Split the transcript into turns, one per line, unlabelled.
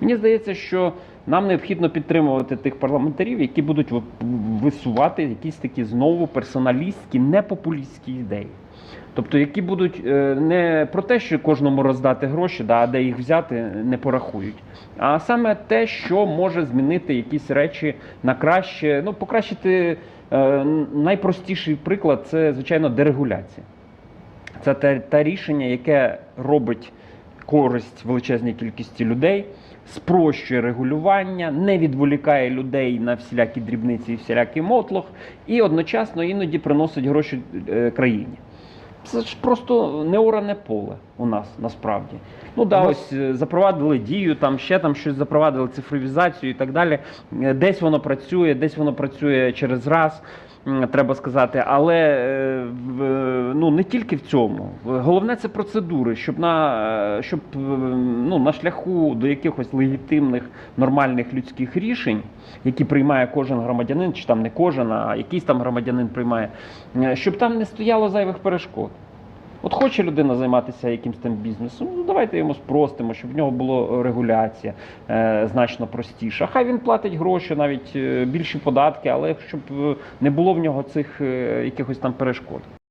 Мені здається, що нам необхідно підтримувати тих парламентарів, які будуть висувати якісь такі знову персоналістські, не популістські ідеї. Тобто, які будуть е, не про те, що кожному роздати гроші, да, а де їх взяти, не порахують, а саме те, що може змінити якісь речі на краще, ну покращити е, найпростіший приклад це звичайно дерегуляція. Це те, те рішення, яке робить користь величезній кількості людей, спрощує регулювання, не відволікає людей на всілякі дрібниці і всілякий мотлох, і одночасно іноді приносить гроші е, країні. Це ж просто неоране поле у нас насправді. Ну да, ось е, запровадили дію, там ще там щось запровадили цифровізацію і так далі. Е, Десь воно працює, десь воно працює через раз. Треба сказати, але е, ну не тільки в цьому. Головне це процедури, щоб на е, щоб е, ну на шляху до якихось легітимних нормальних людських рішень, які приймає кожен громадянин, чи там не кожен, а якийсь там громадянин приймає, щоб там не стояло зайвих перешкод. От хоче людина займатися якимось там бізнесом, ну давайте йому спростимо, щоб в нього була регуляція е, значно простіша. Хай він платить гроші, навіть е, більші податки, але щоб е, не було в нього цих е, якихось там перешкод.